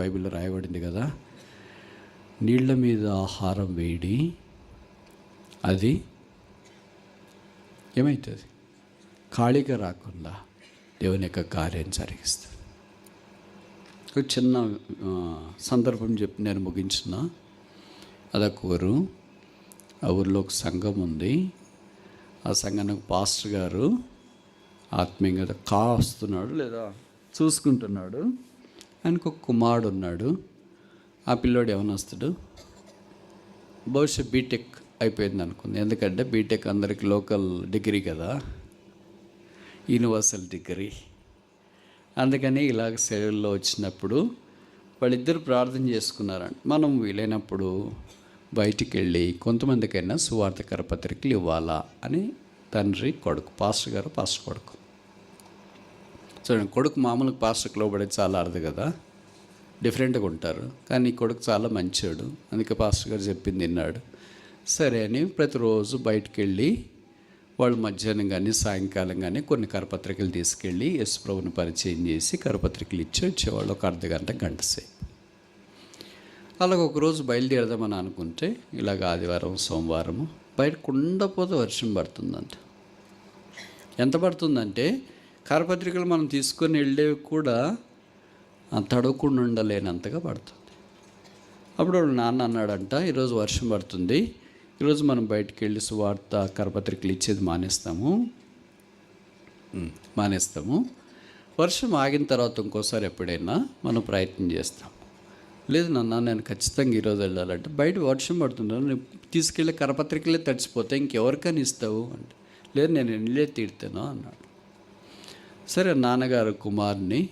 బైబిల్లో రాయబడింది కదా. నీళ్ళ మీద ఆహారం వేడి. అది ఏమవుతుంది ఖాళీగా రాకుండా దేవుని యొక్క కార్యం జరిగిస్తుంది. ఒక చిన్న సందర్భం చెప్పి నేను ముగించిన. అదొక ఊరు ఆ ఊరిలో ఒక సంఘం ఉంది. ఆ సంఘానికి పాస్టర్ గారు ఆత్మీయంగా కాస్తున్నాడు లేదా చూసుకుంటున్నాడు. ఆయనకు ఒక కుమారుడు ఉన్నాడు. ఆ పిల్లోడు ఏమనొస్తాడు వస్తాడు? బహుశా బీటెక్ అయిపోయింది అనుకుంది. ఎందుకంటే బీటెక్ అందరికి లోకల్ డిగ్రీ కదా. Universal degree. అందుకని ఇలాగ సెలవుల్లో వచ్చినప్పుడు వాళ్ళిద్దరు ప్రార్థన చేసుకున్నారంట మనం వీలైనప్పుడు బయటికి వెళ్ళి కొంతమందికైనా సువార్త కరపత్రికలు ఇవ్వాలా అని తండ్రి కొడుకు పాస్టర్ గారు పాస్టర్ కొడుకు. చూడండి కొడుకు మామూలుగా పాస్టర్కి లోబడే చాలా అరదు కదా. డిఫరెంట్గా ఉంటారు. కానీ ఈ కొడుకు చాలా మంచివాడు అందుకే పాస్టర్ గారు చెప్పింది విన్నాడు. సరే అని ప్రతిరోజు బయటకు వెళ్ళి వాళ్ళు మధ్యాహ్నం కానీ సాయంకాలం కానీ కొన్ని కరపత్రికలు తీసుకెళ్ళి యశ్వ్రభుని పరిచయం చేసి కరపత్రికలు ఇచ్చి వచ్చేవాళ్ళు ఒక అర్ధ గంట గంట సేపు. అలాగ ఒకరోజు బయలుదేరదామని అనుకుంటే ఇలాగ ఆదివారం సోమవారము బయట కుండపోతే వర్షం పడుతుందంట. ఎంత పడుతుందంటే కరపత్రికలు మనం తీసుకొని వెళ్ళేవి కూడా తడవకుండా ఉండలేనంతగా పడుతుంది. అప్పుడు వాళ్ళ నాన్న అన్నాడంట ఈరోజు వర్షం పడుతుంది ఈరోజు మనం బయటికి వెళ్ళి సువార్త కరపత్రికలు ఇచ్చేది మానేస్తాము. మానేస్తాము. వర్షం ఆగిన తర్వాత ఇంకోసారి ఎప్పుడైనా మనం ప్రయత్నం చేస్తాం లేదు నాన్న నేను ఖచ్చితంగా ఈరోజు వెళ్ళాలంటే బయట వర్షం పడుతుంది నేను తీసుకెళ్ళి కరపత్రికలే తడిచిపోతే ఇంకెవరికైనా ఇస్తావు? అంటే లేదు నేను వెళ్ళే తీర్తాను అన్నాడు. సరే నాన్నగారు కుమార్ని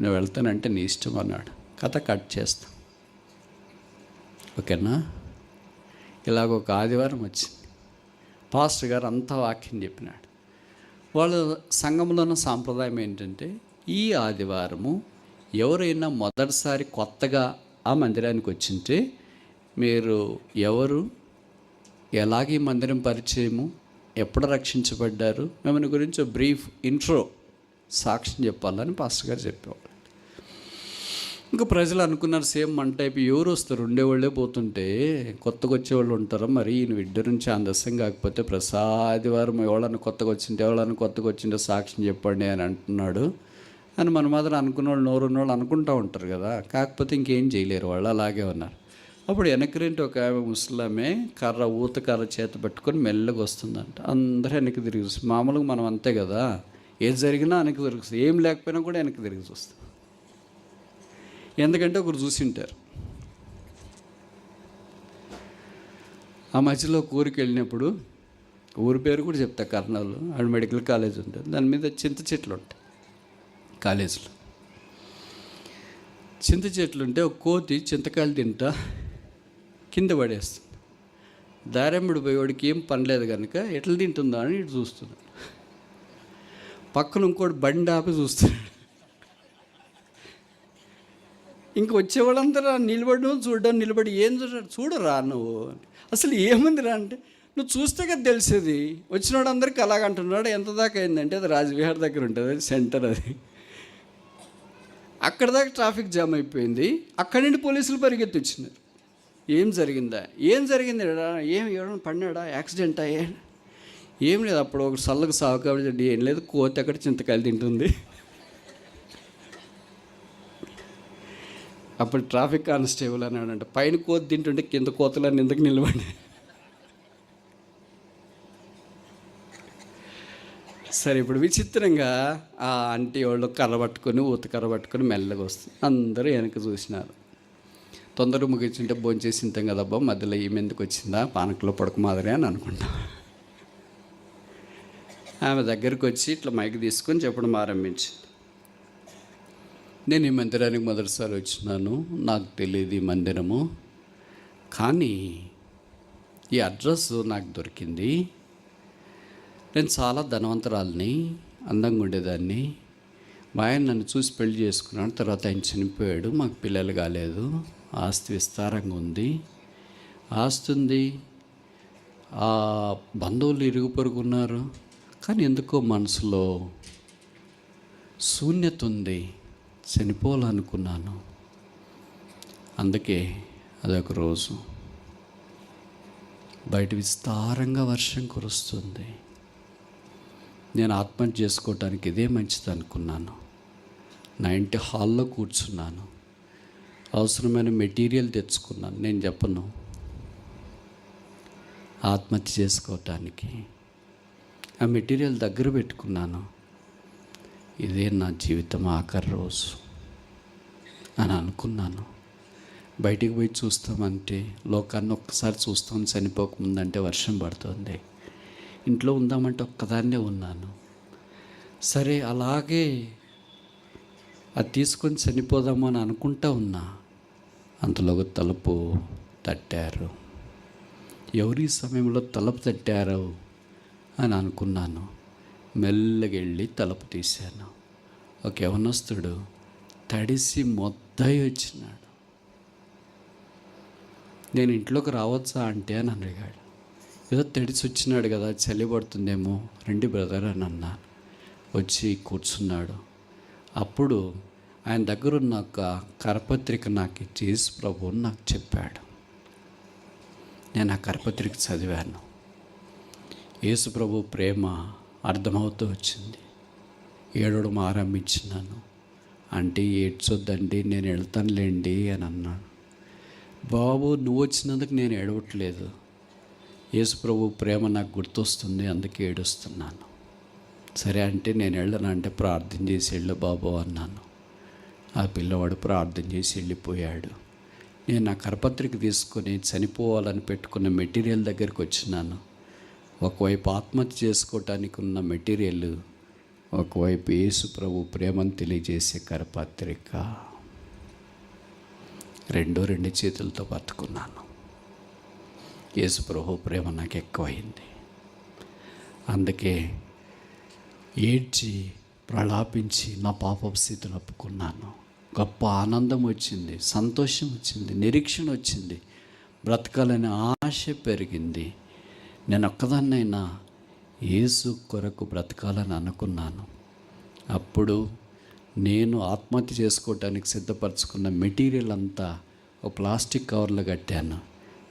నువ్వు వెళ్తానంటే నీ ఇష్టం అన్నాడు. కథ కట్ చేస్తా. ఓకేనా? ఇలాగ ఒక ఆదివారం వచ్చింది. పాస్టర్ గారు అంతా వాక్యం చెప్పినాడు. వాళ్ళ సంఘంలో ఉన్న సాంప్రదాయం ఏంటంటే ఈ ఆదివారము ఎవరైనా మొదటిసారి కొత్తగా ఆ మందిరానికి వచ్చింటే మీరు ఎవరు ఎలాగే మందిరం పరిచయము ఎప్పుడు రక్షించబడ్డారు మిమ్మల్ని గురించి బ్రీఫ్ ఇంట్రో సాక్ష్యం చెప్పాలని పాస్టర్ గారు చెప్పేవాళ్ళు. ఇంకా ప్రజలు అనుకున్నారు సేమ్ మన టైప్ ఎవరు వస్తారు? ఉండేవాళ్ళే పోతుంటే కొత్తగా వచ్చేవాళ్ళు ఉంటారు? మరి ఈయన ఇద్దరు నుంచి ఆందస్యం కాకపోతే ప్రసాదివారం ఎవడన్నా కొత్తగా వచ్చింటే ఎవడన్నా కొత్తగా వచ్చింటే సాక్ష్యం చెప్పండి అని అంటున్నాడు. అని మన మాత్రం అనుకున్న వాళ్ళు నోరు ఉన్న వాళ్ళు అనుకుంటూ ఉంటారు కదా. కాకపోతే ఇంకేం చేయలేరు వాళ్ళు అలాగే ఉన్నారు. అప్పుడు వెనకరింటి ఒక ఆమె ముసలామే కర్ర ఊత కర్ర చేత పెట్టుకొని మెల్లగా వస్తుందంట. అందరూ వెనక్కి తిరిగి మామూలుగా మనం అంతే కదా. ఏది జరిగినా వెనక్కి తిరిగి ఏం లేకపోయినా కూడా వెనక్కి తిరిగి చూస్తాం ఎందుకంటే ఒకరు చూసి ఉంటారు. ఆ మధ్యలో ఒక ఊరికి వెళ్ళినప్పుడు ఊరి పేరు కూడా చెప్తా కర్నూలు. ఆడ మెడికల్ కాలేజ్ ఉంటుంది. దాని మీద చింత చెట్లు ఉంటాయి కాలేజీలో. చింత చెట్లు ఉంటే ఒక కోతి చింతకాయలు తింటా కింద పడేస్తుంది. దారెమ్మడి పోయేవాడికి ఏం పనిలేదు కనుక ఎట్లా తింటుందా అని ఇటు చూస్తున్నాను పక్కన ఇంకోటి బండి ఆపి చూస్తున్నాడు. ఇంక వచ్చేవాళ్ళందరూ నిలబడి చూడడం నిలబడి ఏం చూడాడు? చూడరా నువ్వు? అసలు ఏముందిరా అంటే నువ్వు చూస్తే కదా తెలిసేది. వచ్చినోడు అందరికీ అలాగంటున్నాడు ఎంత దాకా అయిందంటే అది రాజవిహార్ దగ్గర ఉంటుంది అది సెంటర్ అది. అక్కడ దాకా ట్రాఫిక్ జామ్ అయిపోయింది. అక్కడి నుండి పోలీసులు పరిగెత్తి వచ్చినారు ఏం జరిగిందా? ఏం జరిగింది ఏం ఎవరైనా పడినాడా? యాక్సిడెంటా ఏ ఏం లేదు అప్పుడు ఒక సల్లకు సాగు కాబట్టి ఏం లేదు కోతి అక్కడ చింతకాయలు తింటుంది. అప్పుడు ట్రాఫిక్ కానిస్టేబుల్ అన్నాడంట పైన కోతి తింటుంటే కింద కోతలన్నీ ఎందుకు నిలబడి సరే ఇప్పుడు విచిత్రంగా ఆ ఆంటీ వాళ్ళు కర్ర పట్టుకొని ఊత కర్ర పట్టుకొని మెల్లగా వస్తుంది అందరూ వెనక చూసినారు. తొందరగా ముగించుంటే భోజనం చేసి కదబ్బా మధ్యలో ఈమె వచ్చిందా? పానకలో పడక మాదిరి అని అనుకుంటాం. ఆమె దగ్గరికి వచ్చి ఇట్లా మైక్ తీసుకొని చెప్పడం ఆరంభించింది. నేను ఈ మందిరానికి మొదటిసారి వచ్చినాను. నాకు తెలియదు ఈ మందిరము. కానీ ఈ అడ్రస్ నాకు దొరికింది. నేను చాలా ధనవంతరాలని అందంగా ఉండేదాన్ని. మా ఆయన నన్ను చూసి పెళ్ళి చేసుకున్నాడు. తర్వాత ఆయన చనిపోయాడు. మాకు పిల్లలు కాలేదు. ఆస్తి విస్తారంగా ఉంది. ఆస్తి ఉంది ఆ బంధువులు ఇరుగు పొరుగు ఉన్నారు. కానీ ఎందుకో మనసులో శూన్యత ఉంది చనిపోవాలనుకున్నాను. అందుకే అదొక రోజు. బయట విస్తారంగా వర్షం కురుస్తుంది. నేను ఆత్మహత్య చేసుకోవటానికి ఇదే మంచిది అనుకున్నాను. నా ఇంటి హాల్లో కూర్చున్నాను. అవసరమైన మెటీరియల్ తెచ్చుకున్నాను. నేను చెప్పను. ఆత్మహత్య చేసుకోవటానికి. ఆ మెటీరియల్ దగ్గర పెట్టుకున్నాను. ఇదే నా జీవితం ఆఖరి రోజు అని అనుకున్నాను. బయటికి పోయి చూస్తామంటే లోకాన్ని ఒక్కసారి చూస్తాం చనిపోకముందంటే వర్షం పడుతుంది. ఇంట్లో ఉందామంటే ఒక్కదాన్నే ఉన్నాను. సరే అలాగే అది తీసుకొని చనిపోదాము అని అనుకుంటా ఉన్నా. అంతలోగా తలుపు తట్టారు. ఎవరి సమయంలో తలుపు తట్టారు అని అనుకున్నాను. మెల్లగెళ్ళి తలుపు తీశాను. ఒక యవనస్తుడు తడిసి మొద్దై వచ్చినాడు. నేను ఇంట్లోకి రావచ్చా అంటే అని అడిగాడు. ఏదో తడిసి వచ్చినాడు కదా చలి పడుతుందేమో రండి బ్రదర్ అని అన్నాను. వచ్చి కూర్చున్నాడు. అప్పుడు ఆయన దగ్గర ఉన్న ఒక కరపత్రిక నాకు ఇచ్చి ప్రభువు ప్రభు అని నాకు చెప్పాడు. నేను ఆ కరపత్రిక చదివాను. యేసుప్రభు ప్రేమ అర్థమవుతూ వచ్చింది. ఏడవడం ఆరంభించినాను అంటే ఏడ్చొద్దండి నేను వెళ్తానులేండి అని అన్నాడు. బాబు నువ్వు వచ్చినందుకు నేను ఏడవట్లేదు. యేసుప్రభు ప్రేమ నాకు గుర్తొస్తుంది అందుకే ఏడుస్తున్నాను. సరే అంటే నేను వెళ్ళను అంటే ప్రార్థన చేసి వెళ్ళు బాబు అన్నాను. ఆ పిల్లవాడు ప్రార్థన చేసి వెళ్ళిపోయాడు నేను నా కరపత్రిక తీసుకొని చనిపోవాలని పెట్టుకున్న మెటీరియల్ దగ్గరికి వచ్చినాను. ఒకవైపు ఆత్మహత్య చేసుకోవటానికి ఉన్న మెటీరియల్ ఒకవైపు యేసు ప్రభు ప్రేమను తెలియజేసే కరపత్రిక. రెండో రెండు చేతులతో పట్టుకున్నాను యేసు ప్రభు ప్రేమ నాకు ఎక్కువైంది. అందుకే ఏడ్చి ప్రలాపించి నా పాప స్థితిని ఒప్పుకున్నాను. గొప్ప ఆనందం వచ్చింది సంతోషం వచ్చింది నిరీక్షణ వచ్చింది. బ్రతకాలనే ఆశ పెరిగింది. నేను ఒక్కదాన్నైనా యేసు కొరకు బ్రతకాలని అనుకున్నాను. అప్పుడు నేను ఆత్మహత్య చేసుకోవటానికి సిద్ధపరచుకున్న మెటీరియల్ అంతా ఒక ప్లాస్టిక్ కవర్లో కట్టాను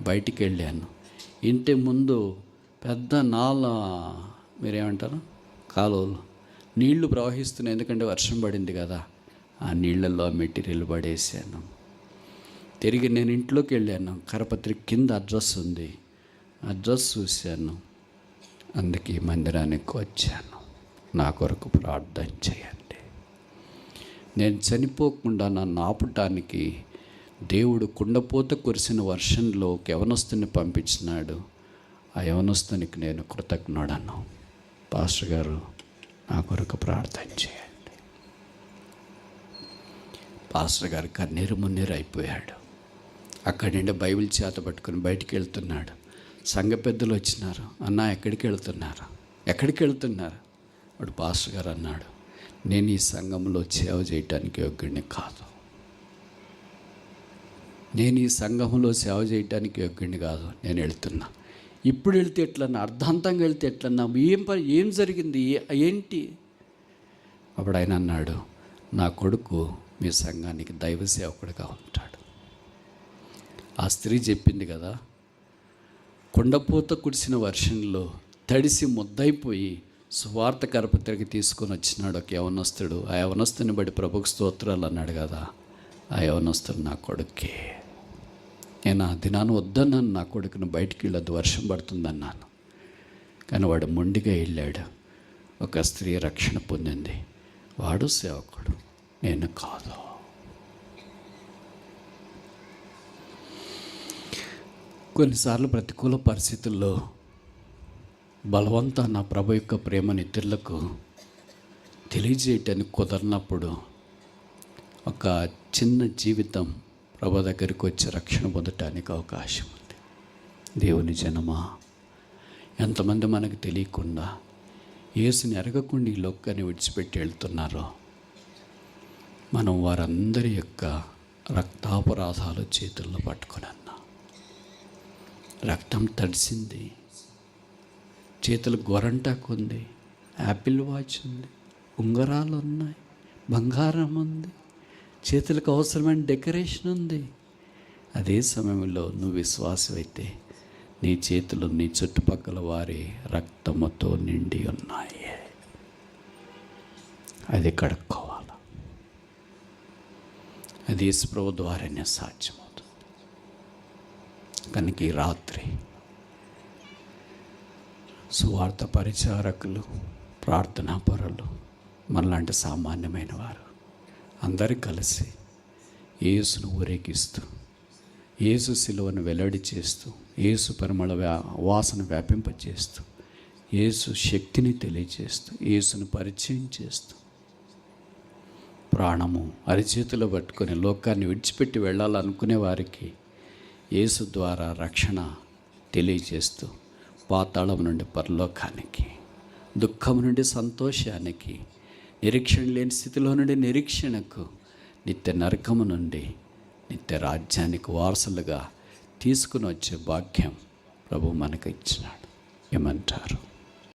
బయటికి వెళ్ళాను ఇంటి ముందు పెద్ద నాల మీరేమంటారు? కాలువలు. నీళ్ళు ప్రవహిస్తున్నాయి ఎందుకంటే వర్షం పడింది కదా. ఆ నీళ్ళల్లో ఆ మెటీరియల్ పడేసాను. తిరిగి నేను ఇంట్లోకి వెళ్ళాను. కరపత్రిక కింద అడ్రస్ ఉంది. అడ్రస్ చూశాను. అందుకే మందిరానికి వచ్చాను. నా కొరకు ప్రార్థన చేయండి. నేను చనిపోకుండా నన్ను ఆపటానికి దేవుడు కుండపోత కురిసిన వర్షంలో ఒక యవనస్తుని పంపించినాడు. ఆ యవనస్తునికి నేను కృతజ్ఞుడను. పాస్టర్ గారు నా కొరకు ప్రార్థన చేయండి. పాస్టర్ గారు కన్నీరు మున్నీరు అయిపోయాడు. అక్కడి నుండి బైబిల్ చేత పట్టుకుని బయటికి వెళ్తున్నాడు. సంఘ పెద్దలు వచ్చినారు. అన్న ఎక్కడికి వెళ్తున్నారు? ఎక్కడికి వెళ్తున్నారు? వాడు పాస్టర్ గారు అన్నాడు నేను ఈ సంఘంలో సేవ చేయటానికి యోగ్యుడిని కాదు. నేను ఈ సంఘంలో సేవ చేయటానికి యోగ్యుడిని కాదు. నేను వెళ్తున్నా. ఇప్పుడు వెళ్తే ఎట్లన్నా అర్ధాంతంగా వెళ్తే ఎట్లన్నా ఏం పని ఏం జరిగింది? ఏంటి? అప్పుడు ఆయన అన్నాడు నా కొడుకు మీ సంఘానికి దైవ సేవకుడిగా ఉంటాడు. ఆ స్త్రీ చెప్పింది కదా కొండపూత కురిసిన వర్షంలో తడిసి ముద్దైపోయి సువార్త కరపత్రిక తీసుకొని వచ్చినాడు ఒక యవనస్తుడు. ఆ యవనస్తుని బట్టి ప్రభుకు స్తోత్రాలు అన్నాడు కదా. ఆ యవనస్తుడు నా కొడుకే నేను ఆ దినాన్ని వద్దన్నాను నా కొడుకుని బయటికి వెళ్ళొద్దు వర్షం పడుతుందన్నాను. కానీ వాడు మొండిగా వెళ్ళాడు. ఒక స్త్రీ రక్షణ పొందింది. వాడు సేవకుడు. నేను కాదు. కొన్నిసార్లు ప్రతికూల పరిస్థితుల్లో బలవంత నా ప్రభు యొక్క ప్రేమని ఇతరులకు తెలియజేయటానికి కుదరినప్పుడు ఒక చిన్న జీవితం ప్రభు దగ్గరికి వచ్చి రక్షణ పొందటానికి అవకాశం ఉంది. దేవుని జనమా ఎంతమంది మనకు తెలియకుండా ఏసుని ఎరగకుండా ఈ లోకాన్ని విడిచిపెట్టి వెళ్తున్నారో మనం వారందరి యొక్క రక్తాపరాధాలు చేతుల్లో పట్టుకున్నాను రక్తం తడిసింది. చేతులు గొరంటాకు ఉంది యాపిల్ వాచ్ ఉంది. ఉంగరాలు ఉన్నాయి. బంగారం ఉంది. చేతులకు అవసరమైన డెకరేషన్ ఉంది. అదే సమయంలో నువ్వు విశ్వాసమైతే నీ చేతులు నీ చుట్టుపక్కల వారి రక్తముతో నిండి ఉన్నాయి. అది కడుక్కోవాలి? అది యేసుప్రభు ద్వారానే సాధ్యం కనుక ఈ రాత్రి. సువార్త పరిచారకులు ప్రార్థనా పరులు మనలాంటి సామాన్యమైన వారు అందరూ కలిసి యేసును ఊరేగిస్తూ యేసు శిలువను వెల్లడి చేస్తూ యేసు పరిమళ వ్యా వాసన వ్యాపింపచేస్తూ యేసు శక్తిని తెలియజేస్తూ యేసును పరిచయం చేస్తూ ప్రాణము అరిచేతిలో పట్టుకొని లోకాన్ని విడిచిపెట్టి వెళ్ళాలనుకునే వారికి యేసు ద్వారా రక్షణ తెలియజేస్తూ పాతాళం నుండి పరలోకానికి దుఃఖం నుండి సంతోషానికి నిరీక్షణ లేని స్థితిలో నుండి నిరీక్షణకు నిత్య నరకము నుండి నిత్య రాజ్యానికి వారసులుగా తీసుకుని వచ్చే భాగ్యం ప్రభు మనకు ఇచ్చినాడు. ఏమంటారు?